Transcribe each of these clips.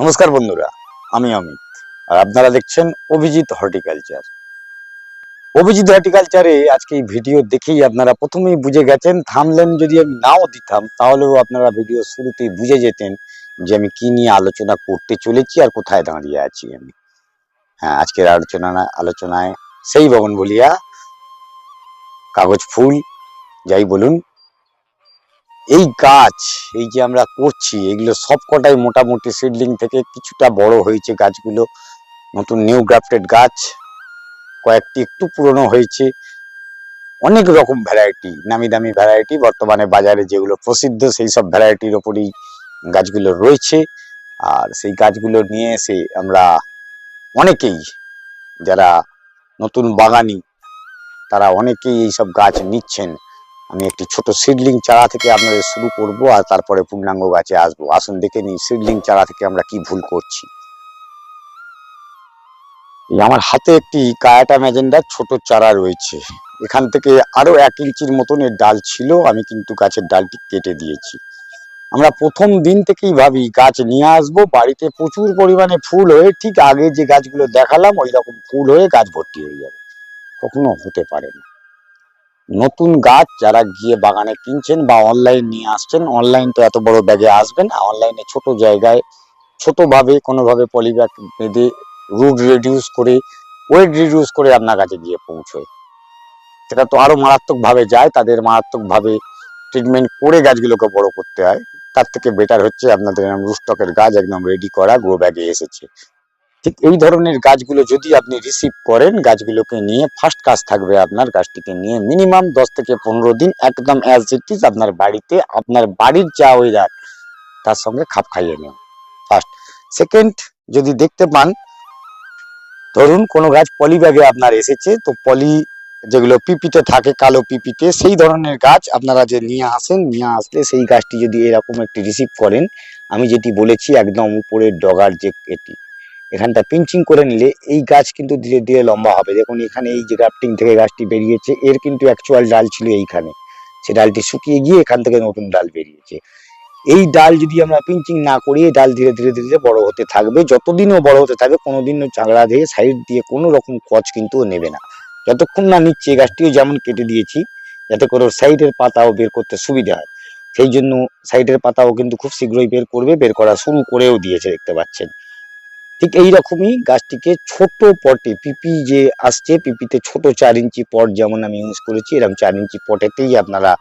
নমস্কার বন্ধুরা, আমি অমিত, আর আপনারা দেখছেন অভিজিৎ হর্টিকালচার। অভিজিৎ হর্টিকালচারে আজকে এই ভিডিও দেখেই আপনারা প্রথমেই বুঝে গেছেন, থামলেন যদি আমি নাও দিতাম, তাহলেও আপনারা ভিডিও শুরুতেই বুঝে যেতেন যে আমি কি নিয়ে আলোচনা করতে চলেছি আর কোথায় দাঁড়িয়ে আছি আমি। হ্যাঁ আজকের আলোচনা আলোচনায় সেই ভবন বলিয়া কাগজ, ফুল, যাই বলুন এই গাছ, এই যে আমরা করছি, এগুলো সব কটাই মোটামুটি সিডলিং থেকে কিছুটা বড় হয়েছে গাছগুলো। নতুন নিউ গ্রাফটেড গাছ, কয়েকটি একটু পুরনো হয়েছে। অনেক রকম ভ্যারাইটি নামি দামি ভ্যারাইটি বর্তমানে বাজারে যেগুলো প্রসিদ্ধ, সেই সব ভ্যারাইটির ওপরই গাছগুলো রয়েছে। আর সেই গাছগুলো নিয়ে এসে আমরা অনেকেই, যারা নতুন বাগানি, তারা অনেকেই এইসব গাছ নিচ্ছেন। আমি একটি ছোট সিডলিং চারা থেকে আপনাদের শুরু করব আর তারপরে পূর্ণাঙ্গ গাছে আসব। আসুন দেখে নিই সিডলিং চারা থেকে আমরা কি ভুল করছি। এই আমার হাতে একটি কায়াটা ম্যাজেন্ডার ছোট চারা রয়েছে। এখান থেকে আরও এক ইঞ্চির মতন এর ডাল ছিল, আমি কিন্তু গাছের ডালটি কেটে দিয়েছি। আমরা প্রথম দিন থেকেই ভাবি, গাছ নিয়ে আসব, বাড়িতে প্রচুর পরিমাণে ফুল হয়ে ঠিক আগে যে গাছগুলো দেখালাম ওই রকম ফুল হয়ে গাছ ভর্তি হয়ে যাবে। কখনো হতে পারে না। নতুন গাছ যারা গিয়ে বাগানে কিনছেন বা অনলাইন নিয়ে আসছেন অনলাইন তো এত বড় ব্যাগে আসবেন অনলাইনে ছোট জায়গায়, ছোটভাবে, কোনোভাবে পলিব্যাগ বেঁধে রুট রিডিউস করে ওয়েট রিডিউস করে আপনার কাছে গিয়ে পৌঁছয়। সেটা তো আরও মারাত্মকভাবে যায়, তাদের মারাত্মকভাবে ট্রিটমেন্ট করে গাছগুলোকে বড় করতে হয়। তার থেকে বেটার হচ্ছে আপনাদের রুস্টকের গাছ একদম রেডি করা গ্রো ব্যাগে এসেছে। ঠিক এই ধরনের গাছগুলো যদি আপনি রিসিভ করেন, গাছগুলোকে নিয়ে ফার্স্ট কাজ থাকবে আপনার গাছটিকে নিয়ে মিনিমাম দশ থেকে পনেরো দিন একদম অ্যাজ ইট ইজ আপনার বাড়িতে, আপনার বাড়ির যা ওয়েদার তার সঙ্গে খাপ খাইয়ে নেওয়া ফার্স্ট সেকেন্ড যদি দেখতে পান, ধরুন কোনো গাছ পলি ব্যাগে আপনার এসেছে, তো পলি যেগুলো পিপিতে থাকে, কালো পিপিতে, সেই ধরনের গাছ আপনারা যে নিয়ে আসেন, নিয়ে আসলে সেই গাছটি যদি এরকম একটি রিসিভ করেন, আমি যেটি বলেছি একদম উপরের ডগার যে এটি। এখানটা পিঞ্চিং করে নিলে এই গাছ কিন্তু ধীরে ধীরে লম্বা হবে। দেখুন, এখানে এই যে গ্রাফটিং থেকে গাছটি বেরিয়েছে, এর কিন্তু অ্যাকচুয়াল ডাল ছিল এইখানে। সে ডালটি শুকিয়ে গিয়ে এখান থেকে নতুন ডাল বেরিয়েছে। এই ডাল যদি আমরা পিঞ্চিং না করি, এই ডাল ধীরে ধীরে ধীরে বড় হতে থাকবে। যতদিনও বড় হতে থাকবে, কোনোদিনও চাংড়া দিয়ে সাইড দিয়ে কোনো রকম কচ কিন্তু নেবে না। যতক্ষণ না নিচ্ছে গাছটিও যেমন কেটে দিয়েছি, যাতে করে সাইডের পাতাও বের করতে সুবিধা হয়। সেই জন্য সাইডের পাতাও কিন্তু খুব শীঘ্রই বের করবে, বের করা শুরু করেও দিয়েছে, দেখতে পাচ্ছেন। ঠিক এইরকমই গাছটিকে ছোট পটে, পিপি যে আসছে, পিপিতে ছোট চার ইঞ্চি পট যেমন আমি ইউজ করেছি, এরকম চার ইঞ্চি পটেতেই আপনারা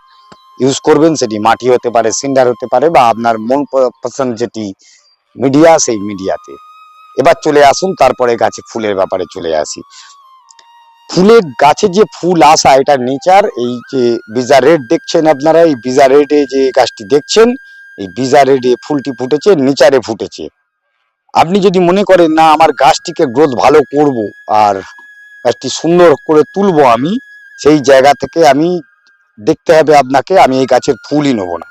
ইউজ করবেন। সেটি মাটি হতে পারে সিন্ডার হতে পারে বা আপনার মন পছন্দ যেটি মিডিয়া সেই মিডিয়াতে এবার চলে আসুন, তারপরে গাছে ফুলের ব্যাপারে চলে আসি। ফুলের গাছে যে ফুল আসা, এটা নেচার এই যে বিজা রেড দেখছেন আপনারা, এই বিজা রেডে যে গাছটি দেখছেন, এই বিজা রেডে ফুলটি ফুটেছে নেচারে ফুটেছে। আপনি যদি মনে করেন, না, আমার গাছটিকে গ্রোথ ভালো করব আর গাছটি সুন্দর করে তুলব আমি, সেই জায়গা থেকে আমি দেখতে হবে আপনাকে, আমি এই গাছের ফুলই নেব না।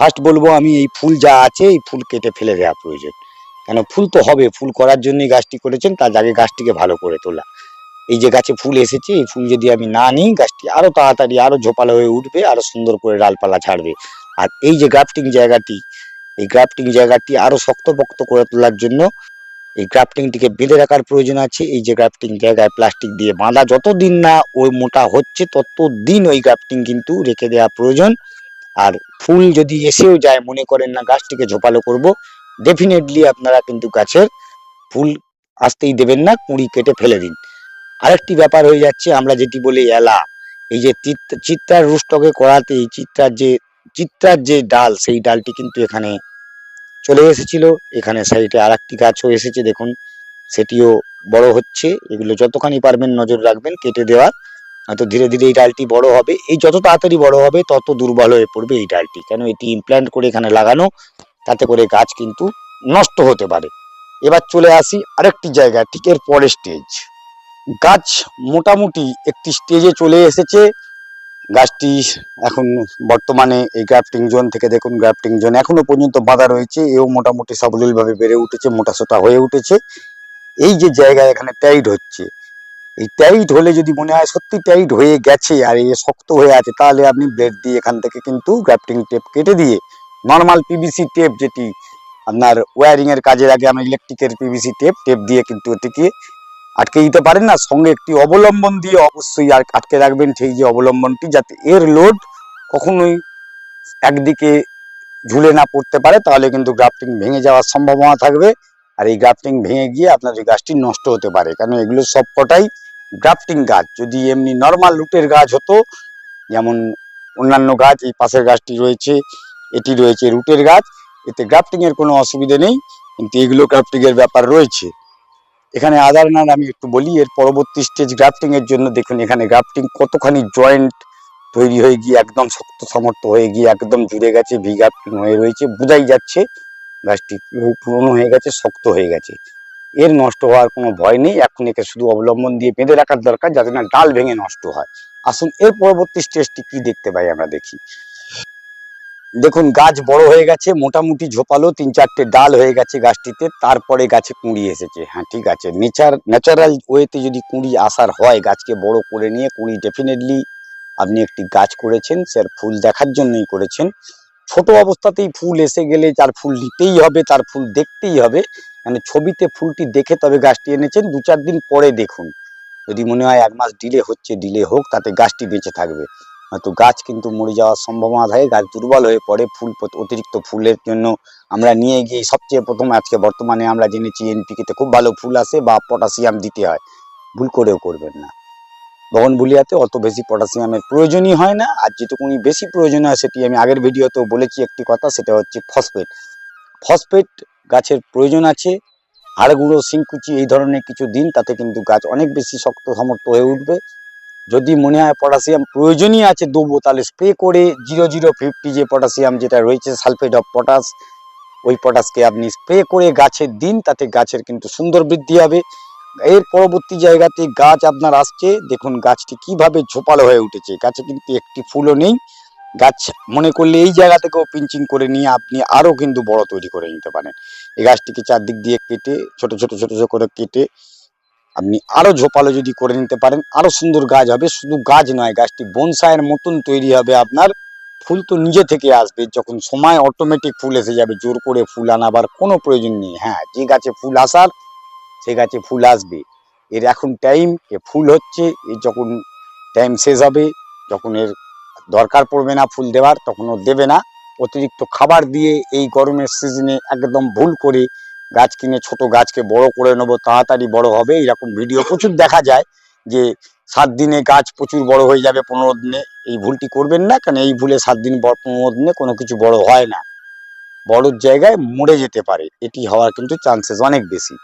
ফার্স্ট বলব, আমি এই ফুল যা আছে, এই ফুল কেটে ফেলে দেওয়া প্রয়োজন। কেন, ফুল তো হবে, ফুল করার জন্যই গাছটি করেছেন, তার আগে গাছটিকে ভালো করে তোলা। এই যে গাছে ফুল এসেছে, এই ফুল যদি আমি না নিই, গাছটি আরও তাড়াতাড়ি আরও ঝোপালো হয়ে উঠবে, আরও সুন্দর করে ডালপালা ছাড়বে আর এই যে গ্রাফটিং জায়গাটি এই গ্রাফটিং জায়গাটি আরও শক্তপোক্ত করে তোলার জন্য এই গ্রাফটিংটিকে বেঁধে রাখার প্রয়োজন আছে। এই যে গ্রাফটিং জায়গায় প্লাস্টিক দিয়ে বাঁধা যতদিন না ওই মোটা হচ্ছে, ততদিন ওই গ্রাফটিং কিন্তু রেখে দেওয়া প্রয়োজন। আর ফুল যদি এসেও যায়, মনে করেন না গাছটিকে ঝোপালো করব ডেফিনেটলি আপনারা কিন্তু গাছের ফুল আসতেই দেবেন না, কুঁড়ি কেটে ফেলে দিন। আরেকটি ব্যাপার হয়ে যাচ্ছে, আমরা যেটি বলি এলা। এই যে চিত- চিত্রার রুষ্টকে করাতে, এই চিত্রার যে চিত্রার যে ডাল, সেই ডালটি কিন্তু এখানে চলে এসেছিল। এখানে সাইডে আর একটি গাছও এসেছে, দেখুন। সেটিও বড় হচ্ছে। এগুলো যতখানি পারবেন নজর রাখবেন, কেটে দেওয়ার। হয়তো ধীরে ধীরে এই ডালটি বড় হবে। এই যত তাড়াতাড়ি বড় হবে, তত দুর্বল হয়ে পড়বে এই ডালটি। কেন এটি ইমপ্ল্যান্ট করে এখানে লাগানো? তাতে করে গাছ কিন্তু নষ্ট হতে পারে। এবার চলে আসি আরেকটি জায়গা ঠিক এর পরের স্টেজ গাছ মোটামুটি একটি স্টেজে চলে এসেছে। গাছটি এখন বর্তমানে এই গ্রাফটিং জোন থেকে দেখুন, গ্রাফটিং জোন এখনও পর্যন্ত বাঁধা রয়েছে। এও মোটামুটি সাবলীল ভাবে বেড়ে উঠেছে, মোটা সোটা হয়ে উঠেছে। এই যে জায়গায় এখানে টাইট হচ্ছে, এই টাইট হলে যদি মনে হয় সত্যি টাইট হয়ে গেছে আর এ শক্ত হয়ে আছে, তাহলে আপনি ব্লেড দিয়ে এখান থেকে কিন্তু গ্রাফটিং টেপ কেটে দিয়ে, নর্মাল পিভিসি টেপ যেটি আপনার ওয়্যারিং এর কাজের আগে আমরা ইলেকট্রিকের পিভিসি টেপ টেপ দিয়ে কিন্তু এটিকে আটকে দিতে পারেন না। সঙ্গে একটি অবলম্বন দিয়ে অবশ্যই আর আটকে রাখবেন সেই যে অবলম্বনটি, যাতে এর লোড কখনোই একদিকে ঝুলে না পড়তে পারে। তাহলে কিন্তু গ্রাফটিং ভেঙে যাওয়ার সম্ভাবনা থাকবে। আর এই গ্রাফটিং ভেঙে গিয়ে আপনার এই গাছটি নষ্ট হতে পারে। কারণ এগুলো সব কটাই গ্রাফটিং গাছ। যদি এমনি নর্মাল রুটের গাছ হতো, যেমন অন্যান্য গাছ, এই পাশের গাছটি রয়েছে, এটি রয়েছে রুটের গাছ। এতে গ্রাফটিং এর কোনো অসুবিধে নেই। কিন্তু এগুলো গ্রাফটিং এর ব্যাপার রয়েছে। এখানে আদার নাট আমি একটু বলি, এর পরবর্তী স্টেজ গ্রাফটিং এর জন্য দেখুন, এখানে গ্রাফটিং কতখানি জয়েন্ট তৈরি হয়ে গিয়ে একদম শক্ত সমর্থ হয়ে গিয়ে একদম জুড়ে গেছে ভি গ্রাফটিং হয়ে রয়েছে, বোঝাই যাচ্ছে গাছটি পুরো- পুরনো হয়ে গেছে, শক্ত হয়ে গেছে। এর নষ্ট হওয়ার কোনো ভয় নেই, এখন একে শুধু অবলম্বন দিয়ে বেঁধে রাখার দরকার, যাতে না ডাল ভেঙে নষ্ট হয়। আসুন, এর পরবর্তী স্টেজটি কি দেখতে পাই আমরা দেখি। দেখুন, গাছ বড় হয়ে গেছে, মোটামুটি ঝোপালো তিন চারটে ডাল হয়ে গেছে গাছটিতে, তারপরে গাছে কুঁড়ি এসেছে। হ্যাঁ ঠিক আছে নেচার ন্যাচারাল ওয়েতে যদি কুঁড়ি আসার হয়, গাছকে বড় করে নিয়ে, কুঁড়ি ডেফিনেটলি আপনি একটি গাছ করেছেন স্যার ফুল দেখার জন্যই করেছেন। ছোট অবস্থাতেই ফুল এসে গেলে তার ফুল নিতেই হবে, তার ফুল দেখতেই হবে। মানে ছবিতে ফুলটি দেখে তবে গাছটি এনেছেন, দু চার দিন পরে দেখুন। যদি মনে হয় এক মাস ডিলে হচ্ছে ডিলে হোক, তাতে গাছটি বেঁচে থাকবে। হয়তো গাছ কিন্তু মরে যাওয়ার সম্ভাবনা থাকে, গাছ দুর্বল হয়ে পড়ে, ফুল অতিরিক্ত ফুলের জন্য আমরা নিয়ে গিয়ে সবচেয়ে প্রথম আজকে বর্তমানে আমরা জেনেছি এনপিকেতে খুব ভালো ফুল আসে বা পটাশিয়াম দিতে হয়। ভুল করেও করবেন না। বগনভুলিয়াতে অত বেশি পটাশিয়ামের প্রয়োজনই হয় না, আর যেটুকুনি বেশি প্রয়োজন হয় সেটি আমি আগের ভিডিওতেও বলেছি একটি কথা, সেটা হচ্ছে ফসফেট। ফসফেট গাছের প্রয়োজন আছে, হাড়গুঁড়ো, শিংকুচি এই ধরনের কিছু দিন তাতে কিন্তু গাছ অনেক বেশি শক্ত সমর্থ হয়ে উঠবে। যদি মনে হয় পটাশিয়াম প্রয়োজনই আছে, দেবো। তাহলে স্প্রে করে জিরো জিরো ফিফটি যে পটাশিয়াম যেটা রয়েছে সালফেট অফ পটাশ ওই পটাশকে আপনি স্প্রে করে গাছের দিন, তাতে গাছের কিন্তু সুন্দর বৃদ্ধি হবে। এর পরবর্তী জায়গাতে গাছ আপনার আসছে, দেখুন গাছটি কীভাবে ঝোপালো হয়ে উঠেছে। গাছে কিন্তু একটি ফুলও নেই। গাছ মনে করলে এই জায়গা থেকেও পিঞ্চিং করে নিয়ে আপনি আরও কিন্তু বড় তৈরি করে নিতে পারেন। এই গাছটিকে চারদিক দিয়ে কেটে, ছোট ছোট ছোট ছোট করে কেটে আপনি আরও ঝোপালো যদি করে নিতে পারেন, আরও সুন্দর গাছ হবে। শুধু গাছ নয়, গাছটি বনসায়ের মতন তৈরি হবে আপনার। ফুল তো নিজে থেকে আসবে, যখন সময় অটোমেটিক ফুল এসে যাবে, জোর করে ফুল আনাবার কোনো প্রয়োজন নেই। হ্যাঁ যে গাছে ফুল আসার, সে গাছে ফুল আসবে। এর এখন টাইম এ ফুল হচ্ছে এর যখন টাইম শেষ হবে, যখন এর দরকার পড়বে না ফুল দেওয়ার, তখন ও দেবে না। অতিরিক্ত খাবার দিয়ে এই গরমের সিজনে একদম ভুল করে গাছ কিনে ছোট গাছকে বড় করে নেব, তাড়াতাড়ি বড় হবে, এরকম ভিডিও প্রচুর দেখা যায় যে সাত দিনে গাছ প্রচুর বড় হয়ে যাবে পনেরো দিনে। এই ভুলটি করবেন না কারণ এই ভুলে সাত দিন পনেরো দিনে কোনো কিছু বড় হয় না। বড়র জায়গায় মরে যেতে পারে, এটি হওয়ার কিন্তু চান্সেস অনেক বেশি।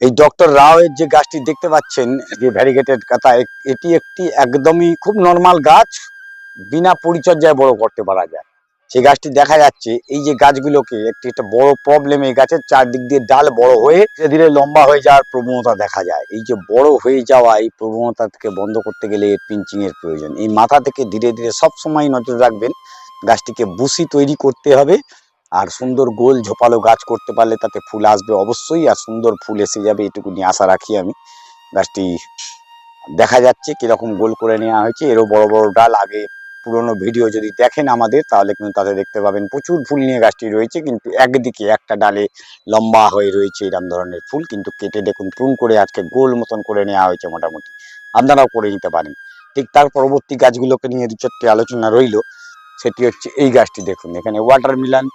এই ডক্টর রাও এর যে গাছটি দেখতে পাচ্ছেন, যে ভ্যারিগেটেড কাতা এটি একটি একদমই খুব নর্মাল গাছ, বিনা পরিচর্যায় বড় করতে পারা যায়। সেই গাছটি দেখা যাচ্ছে, এই যে গাছগুলোকে একটি একটা বড় প্রবলেম এই গাছের চারদিক দিয়ে ডাল বড় হয়ে ধীরে ধীরে লম্বা হয়ে যাওয়ার প্রবণতা দেখা যায়। এই যে বড় হয়ে যাওয়া এই প্রবণতা থেকে বন্ধ করতে গেলে এর পিঞ্চিং এর প্রয়োজন। এই মাথা থেকে ধীরে ধীরে সব সময় নজর রাখবেন, গাছটিকে বুসি তৈরি করতে হবে আর সুন্দর গোল ঝোপালো গাছ করতে পারলে তাতে ফুল আসবে অবশ্যই আর সুন্দর ফুল এসে যাবে এটুকুনি আশা রাখি আমি। গাছটি দেখা যাচ্ছে কীরকম গোল করে নেওয়া হয়েছে, এরও বড় বড় ডাল আগে পুরোনো ভিডিও যদি দেখেন আমাদের, তাহলে কিন্তু তাতে দেখতে পাবেন প্রচুর ফুল নিয়ে গাছটি রয়েছে, কিন্তু একদিকে একটা ডালে লম্বা হয়ে রয়েছে এরকম ধরনের ফুল, কিন্তু কেটে দেখুন প্রুন করে আজকে গোল মতন করে নেওয়া হয়েছে মোটামুটি। আপনারাও করে নিতে পারেন। ঠিক তার পরবর্তী গাছগুলোকে নিয়ে দু চারটি আলোচনা রইল, সেটি হচ্ছে এই গাছটি দেখুন। এখানে ওয়াটার মিলান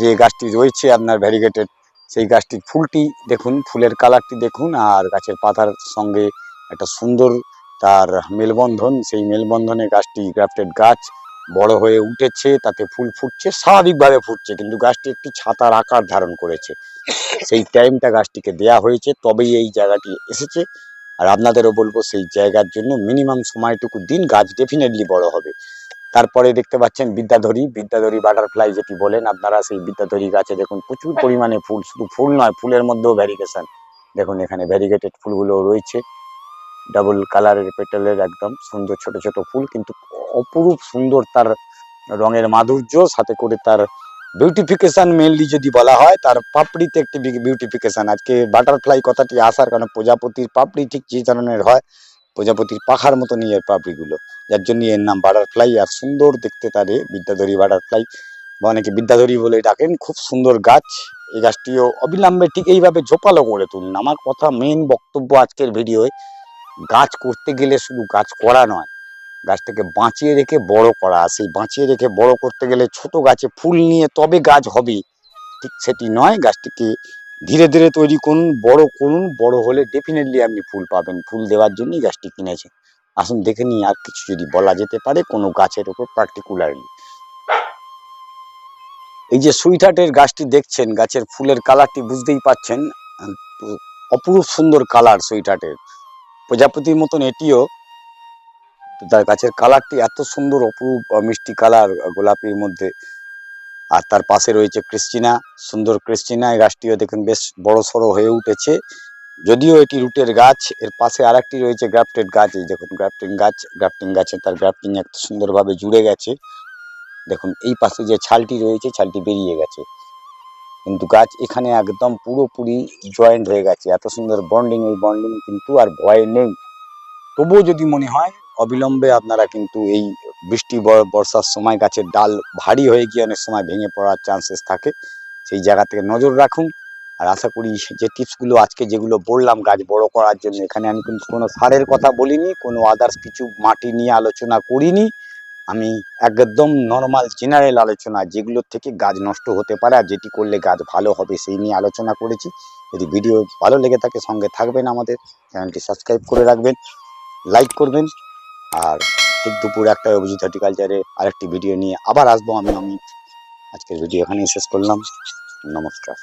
যে গাছটি রয়েছে আপনার ভ্যারিগেটেড সেই গাছটির ফুলটি দেখুন, ফুলের কালারটি দেখুন, আর গাছের পাতার সঙ্গে একটা সুন্দর তার মেলবন্ধন, সেই মেলবন্ধনে গাছটি গ্রাফটেড গাছ বড় হয়ে উঠেছে, তাতে ফুল ফুটছে, স্বাভাবিকভাবে ফুটছে, কিন্তু গাছটি একটি ছাতার আকার ধারণ করেছে। সেই টাইমটা গাছটিকে দেয়া হয়েছে, তবেই এই জায়গাটি এসেছে। আর আপনাদেরও বলব, সেই জায়গার জন্য মিনিমাম সময়টুকু দিন গাছ ডেফিনেটলি বড় হবে। তারপরে দেখতে পাচ্ছেন বিদ্যাধরী বিদ্যাধরী বাটারফ্লাই যেটি বলেন আপনারা, সেই বিদ্যাধরী গাছে দেখুন প্রচুর পরিমাণে ফুল, শুধু ফুল নয়, ফুলের মধ্যেও ভ্যারিগেশন দেখুন, এখানে ভ্যারিগেটেড ফুলগুলো রয়েছে। ডাবল কালারের পেটেলের একদম সুন্দর ছোট ছোট ফুল, কিন্তু অপরূপ সুন্দর তার রঙের মাধুর্য, সাথে করে তার বিউটিফিকেশন মেনলি যদি বলা হয়, তার পাপড়িতে একটি বিউটিফিকেশন আজকে বাটারফ্লাই কথাটি আসার কারণে প্রজাপতির পাপড়ি ঠিক যে ধরনের হয়, প্রজাপতির পাখার মতনই এর পাপড়িগুলো। যার জন্য এর নাম বাটারফ্লাই আর সুন্দর দেখতে তারে বিদ্যাধরী বাটারফ্লাই বা অনেকে বিদ্যাধরী বলে ডাকেন, খুব সুন্দর গাছ। এই গাছটিও অবিলম্বে ঠিক এইভাবে ঝোপালো করে তুলুন। আমার কথা মেন বক্তব্য আজকের ভিডিওয় গাছ করতে গেলে শুধু গাছ করা নয়, গাছটাকে বাঁচিয়ে রেখে বড় করা। সেই বাঁচিয়ে রেখে বড় করতে গেলে ছোট গাছে ফুল নিয়ে তবে গাছ হবে ঠিক সেটি নয়, গাছটিকে ধীরে ধীরে তৈরি করুন, বড় করুন, বড় হলে ডেফিনেটলি আপনি ফুল পাবেন। ফুল দেওয়ার জন্যই গাছটি কিনেছে। আসুন দেখে নিই, আর কিছু যদি বলা যেতে পারে কোনো গাছের উপর পার্টিকুলারলি এই যে সুইটহার্টের গাছটি দেখছেন, গাছের ফুলের কালারটি বুঝতেই পাচ্ছেন, অপরূপ সুন্দর কালার সুইটহার্টের। প্রজাপতির মতন এটিও তার গাছের কালারটি এত সুন্দর, অপরূপ, মিষ্টি কালার গোলাপির মধ্যে। আর তার পাশে রয়েছে ক্রিস্টিনা, সুন্দর ক্রিস্টিনা। এই গাছটিও দেখুন বেশ বড় সড়ো হয়ে উঠেছে। যদিও এটি রুটের গাছ, এর পাশে আরেকটি রয়েছে গ্রাফটেড গাছ। এই দেখুন, গ্রাফটিং গাছ, গ্রাফটিং গাছে তার গ্রাফটিং এত সুন্দরভাবে জুড়ে গেছে। দেখুন, এই পাশে যে ছালটি রয়েছে, ছালটি বেরিয়ে গেছে। কিন্তু গাছ এখানে একদম পুরোপুরি জয়েন্ট হয়ে গেছে। এত সুন্দর বন্ডিং এই বন্ডিং কিন্তু আর ভয় নেই। তবুও যদি মনে হয়, অবিলম্বে আপনারা কিন্তু এই বৃষ্টি বর্ষার সময় গাছের ডাল ভারী হয়ে গিয়ে অনেক সময় ভেঙে পড়ার চান্সেস থাকে। সেই জায়গা থেকে নজর রাখুন। আর আশা করি যে টিপসগুলো আজকে যেগুলো বললাম গাছ বড় করার জন্য, এখানে আমি কিন্তু কোনো সারের কথা বলিনি, কোনো আদার্স কিছু মাটি নিয়ে আলোচনা করিনি। আমি একদম নর্মাল জেনারেল আলোচনা যেগুলোর থেকে গাছ নষ্ট হতে পারে আর যেটি করলে গাছ ভালো হবে, সেই নিয়ে আলোচনা করেছি। যদি ভিডিও ভালো লেগে থাকে, সঙ্গে থাকবেন আমাদের চ্যানেলটি সাবস্ক্রাইব করে রাখবেন লাইক করবেন, আর ঠিক দুপুর একটা অভিজিৎ হর্টিকালচারে আরেকটি ভিডিও নিয়ে আবার আসব আমি আমি আজকের ভিডিও এখানেই শেষ করলাম। নমস্কার।